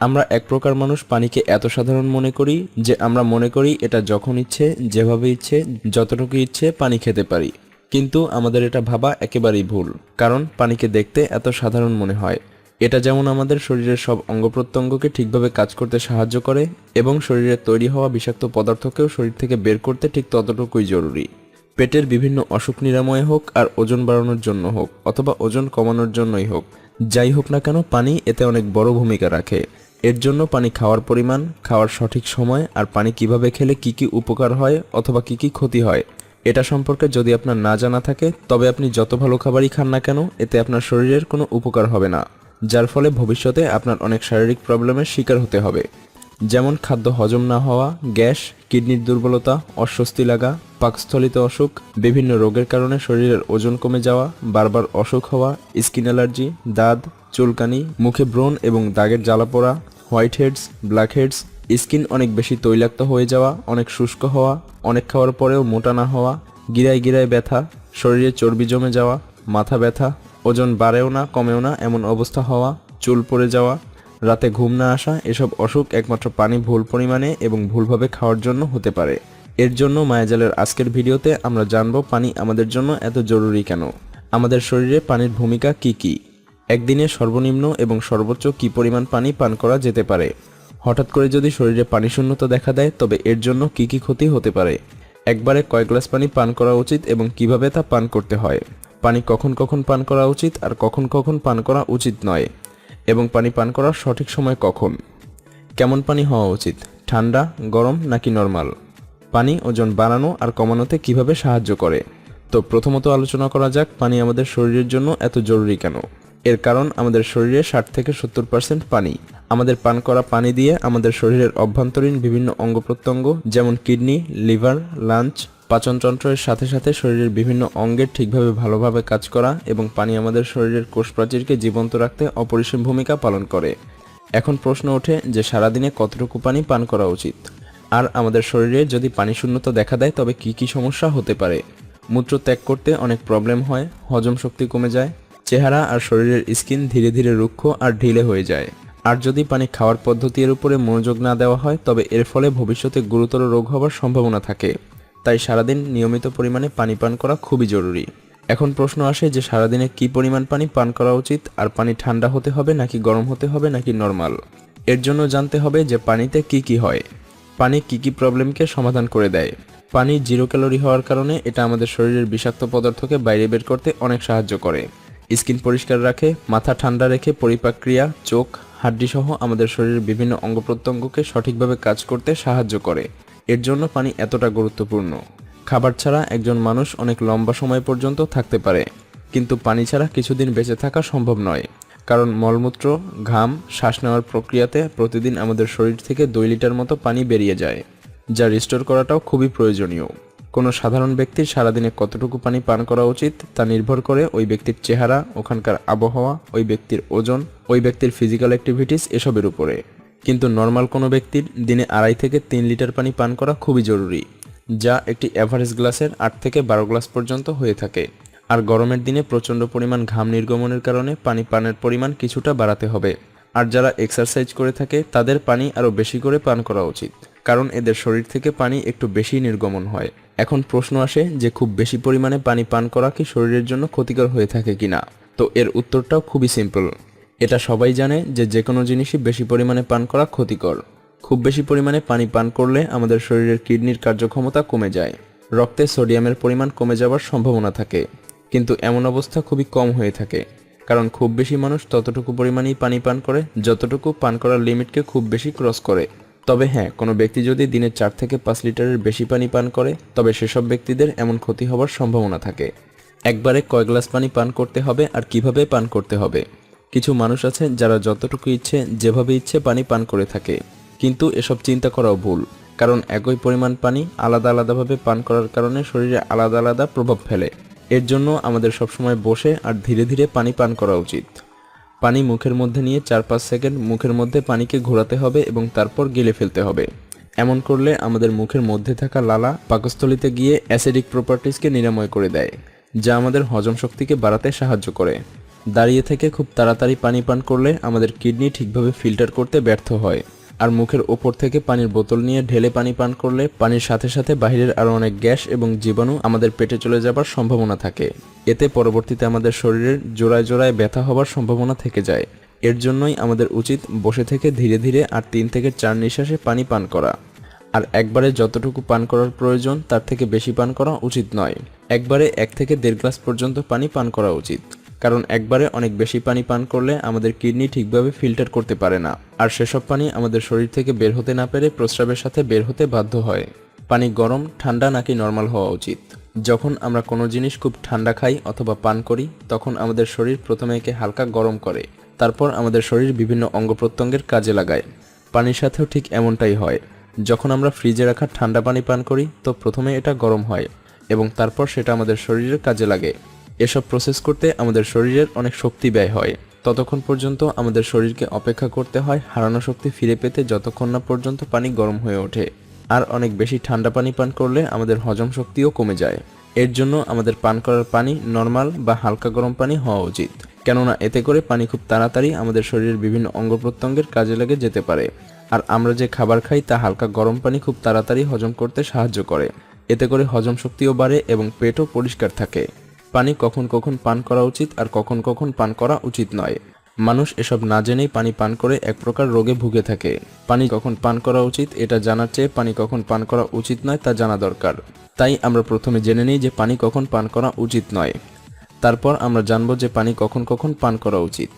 আমরা এক প্রকার মানুষ পানিকে এত সাধারণ মনে করি যে আমরা মনে করি এটা যখন ইচ্ছে, যেভাবে ইচ্ছে, যতটুকু ইচ্ছে পানি খেতে পারি। কিন্তু আমাদের এটা ভাবা একেবারেই ভুল, কারণ পানিকে দেখতে এত সাধারণ মনে হয়। এটা যেমন আমাদের শরীরের সব অঙ্গ প্রত্যঙ্গকে ঠিকভাবে কাজ করতে সাহায্য করে এবং শরীরে তৈরি হওয়া বিষাক্ত পদার্থকেও শরীর থেকে বের করতে ঠিক ততটুকুই জরুরি। পেটের বিভিন্ন অসুখ নিরাময় হোক আর ওজন বাড়ানোর জন্য হোক, অথবা ওজন কমানোর জন্যই হোক, যাই হোক না কেন পানি এতে অনেক বড় ভূমিকা রাখে। এর জন্য পানি খাওয়ার পরিমাণ, খাওয়ার সঠিক সময় আর পানি কীভাবে খেলে কি কি উপকার হয় অথবা কি কি ক্ষতি হয়, এটা সম্পর্কে যদি আপনার না জানা থাকে, তবে আপনি যত ভালো খাবারই খান না কেন, এতে আপনার শরীরের কোনো উপকার হবে না, যার ফলে ভবিষ্যতে আপনার অনেক শারীরিক প্রবলেমের শিকার হতে হবে। যেমন খাদ্য হজম না হওয়া, গ্যাস, কিডনির দুর্বলতা, অস্বস্তি লাগা, পাকস্থলিত অসুখ, বিভিন্ন রোগের কারণে শরীরের ওজন কমে যাওয়া, বারবার অসুখ হওয়া, স্কিন অ্যালার্জি, দাঁত, চুলকানি, মুখে ব্রণ এবং দাগের জ্বালা পোড়া white heads black heads skin অনেক বেশি তৈলাক্ত হয়ে যাওয়া, অনেক শুষ্ক হওয়া, অনেক খাওয়ার পরেও মোটা না হওয়া, গিরায় গিরায় ব্যথা, শরীরে চর্বি জমে যাওয়া, মাথা ব্যথা, ওজন বাড়েও না, কমেও না, এমন অবস্থা হওয়া, চুল পড়ে যাওয়া, রাতে ঘুম না আসা, এসব অসুখ একমাত্র পানি ভুল পরিমাণে এবং ভুলভাবে খাওয়ার জন্য হতে পারে। এর জন্য মায়াজালের আজকের ভিডিওতে আমরা জানব পানি আমাদের জন্য এত জরুরি কেন? আমাদের শরীরে পানির ভূমিকা কি কি? একদিনে সর্বনিম্ন এবং সর্বোচ্চ কি পরিমাণ পানি পান করা যেতে পারে? হঠাৎ করে যদি শরীরে পানি শূন্যতা দেখা দেয়, তবে এর জন্য কি কি ক্ষতি হতে পারে? একবারে কয় গ্লাস পানি পান করা উচিত এবং কীভাবে তা পান করতে হয়? পানি কখন কখন পান করা উচিত আর কখন কখন পান করা উচিত নয়? এবং পানি পান করার সঠিক সময় কখন? কেমন পানি হওয়া উচিত, ঠান্ডা, গরম নাকি নর্মাল? পানি ওজন বাড়ানো আর কমানোতে কীভাবে সাহায্য করে? তো প্রথমত আলোচনা করা যাক, পানি আমাদের শরীরের জন্য এত জরুরি কেন? এর কারণ আমাদের শরীরে ষাট থেকে সত্তর পার্সেন্ট পানি। আমাদের পান করা পানি দিয়ে আমাদের শরীরের অভ্যন্তরীণ বিভিন্ন অঙ্গ প্রত্যঙ্গ, যেমন কিডনি, লিভার, লাঞ্চ, পাচনতন্ত্রের সাথে সাথে শরীরের বিভিন্ন অঙ্গের ঠিকভাবে ভালোভাবে কাজ করা এবং পানি আমাদের শরীরের কোষ প্রাচীরকে জীবন্ত রাখতে অপরিসীম ভূমিকা পালন করে। এখন প্রশ্ন ওঠে যে সারাদিনে কতটুকু পানি পান করা উচিত? আর আমাদের শরীরে যদি পানি শূন্যতা দেখা দেয়, তবে কি কি সমস্যা হতে পারে? মূত্র ত্যাগ করতে অনেক প্রবলেম হয়, হজম শক্তি কমে যায় চেহারা আর শরীরের স্কিন ধীরে ধীরে রুক্ষ আর ঢিলে হয়ে যায়। আর যদি পানি খাওয়ার পদ্ধতির উপরে মনোযোগ না দেওয়া হয়, তবে এর ফলে ভবিষ্যতে গুরুতর রোগ হওয়ার সম্ভাবনা থাকে। তাই সারাদিন নিয়মিত পরিমাণে পানি পান করা খুবই জরুরি। এখন প্রশ্ন আসে যে সারাদিনে কি পরিমাণ পানি পান করা উচিত? আর পানি ঠান্ডা হতে হবে নাকি গরম হতে হবে নাকি নর্মাল? এর জন্য জানতে হবে যে পানিতে কি কি হয়। পানি কি কি প্রবলেমকে সমাধান করে দেয়। পানি জিরো ক্যালোরি হওয়ার কারণে এটা আমাদের শরীরের বিষাক্ত পদার্থকে বাইরে বের করতে অনেক সাহায্য করে। স্কিন পরিষ্কার রাখে, মাথা ঠান্ডা রেখে পরিপাক ক্রিয়া চোখ হাড্ডি সহ আমাদের শরীরের বিভিন্ন অঙ্গ প্রত্যঙ্গকে সঠিকভাবে কাজ করতে সাহায্য করে। এর জন্য পানি এতটা গুরুত্বপূর্ণ। খাবার ছাড়া একজন মানুষ অনেক লম্বা সময় পর্যন্ত থাকতে পারে। কিন্তু পানি ছাড়া কিছুদিন বেঁচে থাকা সম্ভব নয়। কারণ মলমূত্র, ঘাম, শ্বাস নেওয়ার প্রক্রিয়াতে প্রতিদিন আমাদের শরীর থেকে দুই লিটার মতো পানি বেরিয়ে যায়, যা রিস্টোর করাটাও খুবই প্রয়োজনীয়। কোনো সাধারণ ব্যক্তির সারাদিনে কতটুকু পানি পান করা উচিত তা নির্ভর করে ওই ব্যক্তির চেহারা, ওখানকার আবহাওয়া, ওই ব্যক্তির ওজন, ওই ব্যক্তির ফিজিক্যাল অ্যাক্টিভিটিস এসবের উপরে। কিন্তু নর্মাল কোনো ব্যক্তির দিনে আড়াই থেকে তিন লিটার পানি পান করা খুবই জরুরি, যা একটি অ্যাভারেজ গ্লাসের আট থেকে বারো গ্লাস পর্যন্ত হয়ে থাকে। আর গরমের দিনে প্রচণ্ড পরিমাণ ঘাম নির্গমনের কারণে পানি পানের পরিমাণ কিছুটা বাড়াতে হবে। আর যারা এক্সারসাইজ করে থাকে, তাদের পানি আরও বেশি করে পান করা উচিত। কারণ এদের শরীর থেকে পানি একটু বেশি নির্গমন হয়। এখন প্রশ্ন আসে যে খুব বেশি পরিমাণে পানি পান করা কি শরীরের জন্য ক্ষতিকর হয়ে থাকে কিনা তো এর উত্তরটাও খুবই সিম্পল এটা সবাই জানে যে যে কোনো জিনিসই বেশি পরিমাণে পান করা ক্ষতিকর। খুব বেশি পরিমাণে পানি পান করলে আমাদের শরীরের কিডনির কার্যক্ষমতা কমে যায়। রক্তে সোডিয়ামের পরিমাণ কমে যাওয়ার সম্ভাবনা থাকে। কিন্তু এমন অবস্থা খুবই কম হয়ে থাকে। কারণ খুব বেশি মানুষ ততটুকু পরিমাণেই পানি পান করে, যতটুকু পান করার লিমিটকে খুব বেশি ক্রস করে। তবে হ্যাঁ কোনো ব্যক্তি যদি দিনে চার থেকে পাঁচ লিটারের বেশি পানি পান করে, তবে সেসব ব্যক্তিদের এমন ক্ষতি হওয়ার সম্ভাবনা থাকে। একবারে কয় গ্লাস পানি পান করতে হবে আর কীভাবে পান করতে হবে। কিছু মানুষ আছে যারা যতটুকু ইচ্ছে, যেভাবে ইচ্ছে পানি পান করে থাকে। কিন্তু এসব চিন্তা করাও ভুল, কারণ একই পরিমাণ পানি আলাদা আলাদাভাবে পান করার কারণে শরীরে আলাদা আলাদা প্রভাব ফেলে। এর জন্য আমাদের সবসময় বসে আর ধীরে ধীরে পানি পান করা উচিত। পানি মুখের মধ্যে নিয়ে চার পাঁচ সেকেন্ড মুখের মধ্যে পানিকে ঘোরাতে হবে এবং তারপর গেলে ফেলতে হবে। এমন করলে আমাদের মুখের মধ্যে থাকা লালা পাকস্থলিতে গিয়ে অ্যাসিডিক প্রপার্টিসকে নিরাময় করে দেয়, যা আমাদের হজম শক্তিকে বাড়াতে সাহায্য করে। দাঁড়িয়ে থেকে খুব তাড়াতাড়ি পানি পান করলে আমাদের কিডনি ঠিকভাবে ফিল্টার করতে ব্যর্থ হয়। আর মুখের ওপর থেকে পানির বোতল নিয়ে ঢেলে পানি পান করলে পানির সাথে সাথে বাহিরের আরও অনেক গ্যাস এবং জীবাণু আমাদের পেটে চলে যাবার সম্ভাবনা থাকে। এতে পরবর্তীতে আমাদের শরীরের জোড়ায় জোড়ায় ব্যথা হবার সম্ভাবনা থেকে যায়। এর জন্যই আমাদের উচিত বসে থেকে ধীরে ধীরে আর তিন থেকে চার নিঃশ্বাসে পানি পান করা। আর একবারে যতটুকু পান করার প্রয়োজন, তার থেকে বেশি পান করা উচিত নয়। একবারে এক থেকে দেড় গ্লাস পর্যন্ত পানি পান করা উচিত। কারণ একবারে অনেক বেশি পানি পান করলে আমাদের কিডনি ঠিকভাবে ফিল্টার করতে পারে না। আর সেসব পানি আমাদের শরীর থেকে বের হতে না পেরে প্রস্রাবের সাথে বের হতে বাধ্য হয়। পানি গরম, ঠান্ডা নাকি নর্মাল হওয়া উচিত। যখন আমরা কোনো জিনিস খুব ঠান্ডা খাই অথবা পান করি, তখন আমাদের শরীর প্রথমে একে হালকা গরম করে। তারপর আমাদের শরীর বিভিন্ন অঙ্গ প্রত্যঙ্গের কাজে লাগায়। পানির সাথেও ঠিক এমনটাই হয়। যখন আমরা ফ্রিজে রাখা ঠান্ডা পানি পান করি, তো প্রথমে এটা গরম হয় এবং তারপর সেটা আমাদের শরীরের কাজে লাগে। এসব প্রসেস করতে আমাদের শরীরের অনেক শক্তি ব্যয় হয়। ততক্ষণ পর্যন্ত আমাদের শরীরকে অপেক্ষা করতে হয় হারানো শক্তি ফিরে পেতে যতক্ষণ না পর্যন্ত পানি গরম হয়ে ওঠে। আর অনেক বেশি ঠান্ডা পানি পান করলে আমাদের হজম শক্তিও কমে যায়। এর জন্য আমাদের পান করার পানি নর্মাল বা হালকা গরম পানি হওয়া উচিত। কেননা এতে করে পানি খুব তাড়াতাড়ি আমাদের শরীরের বিভিন্ন অঙ্গ প্রত্যঙ্গের কাজে লেগে যেতে পারে। আর আমরা যে খাবার খাই তা হালকা গরম পানি খুব তাড়াতাড়ি হজম করতে সাহায্য করে। এতে করে হজম শক্তিও বাড়ে এবং পেটও পরিষ্কার থাকে। পানি কখন কখন পান করা উচিত আর কখন কখন পান করা উচিত নয়। মানুষ এসব না জেনেই পানি পান করে এক প্রকার রোগে ভুগে থাকে। পানি কখন পান করা উচিত, এটা জানার চেয়ে পানি কখন পান করা উচিত নয় তা জানা দরকার। তাই আমরা প্রথমে জেনে নিই যে পানি কখন পান করা উচিত নয়। তারপর আমরা জানব যে পানি কখন কখন পান করা উচিত।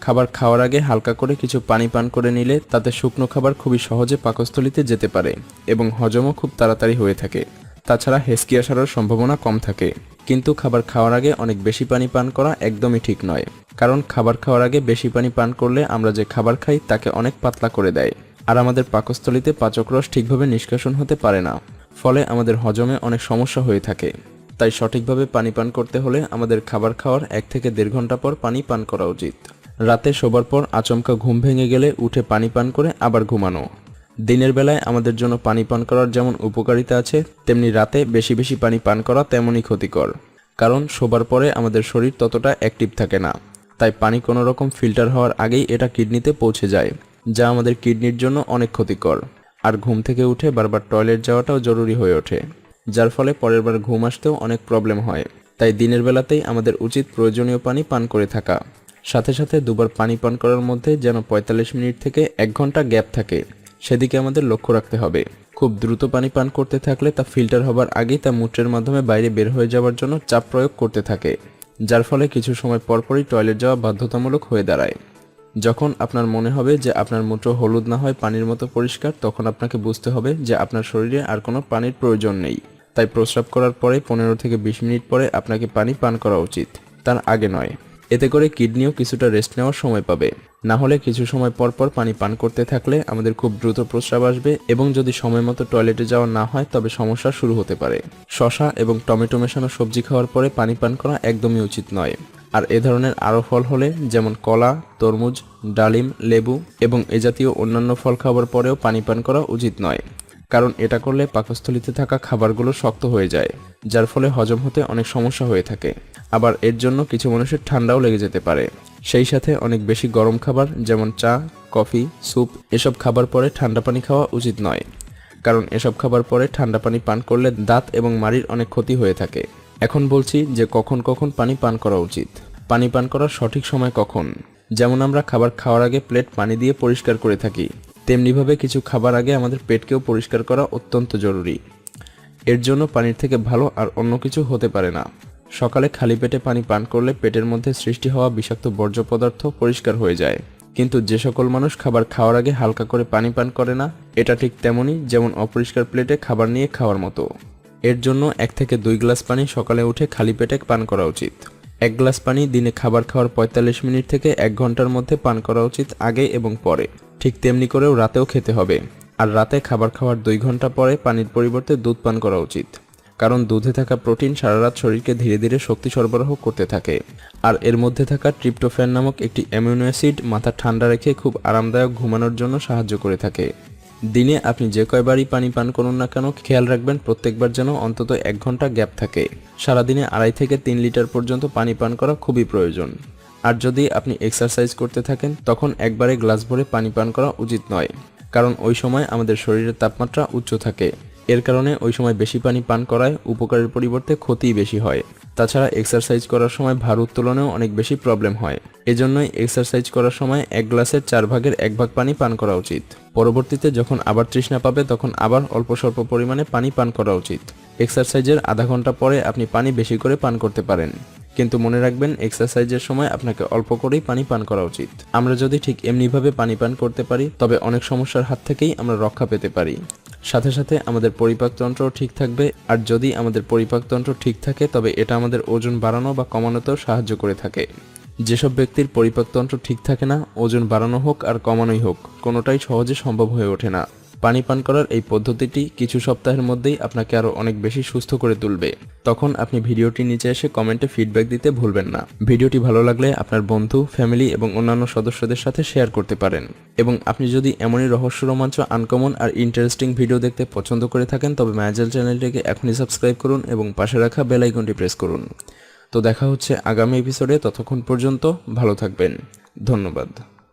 খাবার খাওয়ার আগে হালকা করে কিছু পানি পান করে নিলে তাতে শুকনো খাবার খুবই সহজে পাকস্থলিতে যেতে পারে এবং হজমও খুব তাড়াতাড়ি হয়ে থাকে। তাছাড়া হেসকি আসারও সম্ভাবনা কম থাকে। কিন্তু খাবার খাওয়ার আগে অনেক বেশি পানি পান করা একদমই ঠিক নয়। কারণ খাবার খাওয়ার আগে বেশি পানি পান করলে আমরা যে খাবার খাই তাকে অনেক পাতলা করে দেয়। আর আমাদের পাকস্থলিতে পাচকরস ঠিকভাবে নিষ্কাশন হতে পারে না। ফলে আমাদের হজমে অনেক সমস্যা হয়ে থাকে। তাই সঠিকভাবে পানি পান করতে হলে আমাদের খাবার খাওয়ার এক থেকে দেড় ঘণ্টা পর পানি পান করা উচিত। রাতে শোবার পর আচমকা ঘুম ভেঙে গেলে উঠে পানি পান করে আবার ঘুমানো। দিনের বেলায় আমাদের জন্য পানি পান করার যেমন উপকারিতা আছে, তেমনি রাতে বেশি বেশি পানি পান করা তেমনই ক্ষতিকর। কারণ শোবার পরে আমাদের শরীর ততটা অ্যাক্টিভ থাকে না। তাই পানি কোনো রকম ফিল্টার হওয়ার আগেই এটা কিডনিতে পৌঁছে যায়, যা আমাদের কিডনির জন্য অনেক ক্ষতিকর। আর ঘুম থেকে উঠে বারবার টয়লেট যাওয়াটাও জরুরি হয়ে ওঠে, যার ফলে পরের বার ঘুম আসতেও অনেক প্রবলেম হয়। তাই দিনের বেলাতেই আমাদের উচিত প্রয়োজনীয় পানি পান করে থাকা। সাথে সাথে দুবার পানি পান করার মধ্যে যেন পঁয়তাল্লিশ মিনিট থেকে এক ঘণ্টা গ্যাপ থাকে। সেদিকে আমাদের লক্ষ্য রাখতে হবে। খুব দ্রুত পানি পান করতে থাকলে তা ফিল্টার হবার আগেই তা মূত্রের মাধ্যমে বাইরে বের হয়ে যাওয়ার জন্য চাপ প্রয়োগ করতে থাকে, যার ফলে কিছু সময় পরপরই টয়লেট যাওয়া বাধ্যতামূলক হয়ে দাঁড়ায়। যখন আপনার মনে হবে যে আপনার মূত্র হলুদ না হয়, পানির মতো পরিষ্কার, তখন আপনাকে বুঝতে হবে যে আপনার শরীরে আর কোনো পানির প্রয়োজন নেই। তাই প্রস্রাব করার পরে পনেরো থেকে বিশ মিনিট পরে আপনাকে পানি পান করা উচিত। তার আগে নয়। এতে করে কিডনিও কিছুটা রেস্ট নেওয়ার সময় পাবে। না হলে কিছু সময় পর পর পানি পান করতে থাকলে আমাদের খুব দ্রুত প্রস্রাব আসবে এবং যদি সময় মতো টয়লেটে যাওয়া না হয়, তবে সমস্যা শুরু হতে পারে। শশা এবং টমেটো মেশানো সবজি খাওয়ার পরে পানি পান করা একদমই উচিত নয়। আর এ ধরনের আরও ফল হলে, যেমন কলা, তরমুজ, ডালিম, লেবু এবং এ জাতীয় অন্যান্য ফল খাওয়ার পরেও পানি পান করা উচিত নয়। কারণ এটা করলে পাকস্থলিতে থাকা খাবারগুলো শক্ত হয়ে যায়, যার ফলে হজম হতে অনেক সমস্যা হয়ে থাকে। আবার এর জন্য কিছু মানুষের ঠান্ডাও লেগে যেতে পারে। সেই সাথে অনেক বেশি গরম খাবার, যেমন চা, কফি, স্যুপ, এসব খাবার পরে ঠান্ডা পানি খাওয়া উচিত নয়। কারণ এসব খাবার পরে ঠান্ডা পানি পান করলে দাঁত এবং মাড়ির অনেক ক্ষতি হয়ে থাকে। এখন বলছি যে কখন কখন পানি পান করা উচিত। পানি পান করার সঠিক সময় কখন? যেমন আমরা খাবার খাওয়ার আগে প্লেট পানি দিয়ে পরিষ্কার করে থাকি। তেমনিভাবে কিছু খাবার আগে আমাদের পেটকেও পরিষ্কার করা অত্যন্ত জরুরি। এর জন্য পানির থেকে ভালো আর অন্য কিছু হতে পারে না। সকালে খালি পেটে পানি পান করলে পেটের মধ্যে সৃষ্টি হওয়া বিষাক্ত বর্জ্য পদার্থ পরিষ্কার হয়ে যায়। কিন্তু যে সকল মানুষ খাবার খাওয়ার আগে হালকা করে পানি পান করে না, এটা ঠিক তেমনই যেমন অপরিষ্কার প্লেটে খাবার নিয়ে খাওয়ার মতো। এর জন্য এক থেকে দুই গ্লাস পানি সকালে উঠে খালি পেটে পান করা উচিত। এক গ্লাস পানি দিনে খাবার খাওয়ার পঁয়তাল্লিশ মিনিট থেকে এক ঘণ্টার মধ্যে পান করা উচিত আগে এবং পরে। ঠিক তেমনি করেও রাতেও খেতে হবে। আর রাতে খাবার খাওয়ার দুই ঘণ্টা পরে পানির পরিবর্তে দুধ পান করা উচিত। কারণ দুধে থাকা প্রোটিন সারা রাত শরীরকে ধীরে ধীরে শক্তি সরবরাহ করতে থাকে। আর এর মধ্যে থাকা ট্রিপ্টোফ্যান নামক একটি অ্যামিনো অ্যাসিড মাথা ঠান্ডা রেখে খুব আরামদায়ক ঘুমানোর জন্য সাহায্য করে থাকে। দিনে আপনি যে কয়বারই পানি পান করুন না কেন, খেয়াল রাখবেন প্রত্যেকবার যেন অন্তত এক ঘণ্টা গ্যাপ থাকে। সারাদিনে আড়াই থেকে তিন লিটার পর্যন্ত পানি পান করা খুবই প্রয়োজন। আর যদি আপনি এক্সারসাইজ করতে থাকেন, তখন একবারে গ্লাস ভরে পানি পান করা উচিত নয়। কারণ ওই সময় আমাদের শরীরের তাপমাত্রা উচ্চ থাকে। এর কারণে ওই সময় বেশি পানি পান করায় উপকারের পরিবর্তে ক্ষতিই বেশি হয়। তাছাড়া এক্সারসাইজ করার সময় ভার উত্তোলনেও অনেক বেশি প্রবলেম হয়। এজন্যই এক্সারসাইজ করার সময় এক গ্লাসের চার ভাগের এক ভাগ পানি পান করা উচিত। পরবর্তীতে যখন আবার তৃষ্ণা পাবে, তখন আবার অল্প স্বল্প পরিমাণে পানি পান করা উচিত। এক্সারসাইজের আধা ঘণ্টা পরে আপনি পানি বেশি করে পান করতে পারেন। কিন্তু মনে রাখবেন এক্সারসাইজের সময় আপনাকে অল্প করেই পানি পান করা উচিত। আমরা যদি ঠিক এমনিভাবে পানি পান করতে পারি, তবে অনেক সমস্যার হাত থেকেই আমরা রক্ষা পেতে পারি। সাথে সাথে আমাদের পরিপাকতন্ত্র ঠিক থাকবে, আর যদি আমাদের পরিপাকতন্ত্র ঠিক থাকে, তবে এটা আমাদের ওজন বাড়ানো বা কমানোতেও সাহায্য করে থাকে। যেসব ব্যক্তির পরিপাকতন্ত্র ঠিক থাকে না, ওজন বাড়ানো হোক আর কমানোই হোক, কোনোটাই সহজে সম্ভব হয়ে ওঠে না। পানি পান করার এই পদ্ধতিটি কিছু সপ্তাহের মধ্যেই আপনাকে আরও অনেক বেশি সুস্থ করে তুলবে। তখন আপনি ভিডিওটি নিচে এসে কমেন্টে ফিডব্যাক দিতে ভুলবেন না। ভিডিওটি ভালো লাগলে আপনার বন্ধু ফ্যামিলি এবং অন্যান্য সদস্যদের সাথে শেয়ার করতে পারেন। এবং আপনি যদি এমনই রহস্য রোমাঞ্চ আনকমন আর ইন্টারেস্টিং ভিডিও দেখতে পছন্দ করে থাকেন, তবে ম্যাজেল চ্যানেলটিকে এখনই সাবস্ক্রাইব করুন এবং পাশে রাখা বেল আইকনটি প্রেস করুন। তো দেখা হচ্ছে আগামী এপিসোডে ততক্ষণ পর্যন্ত ভালো থাকবেন। ধন্যবাদ।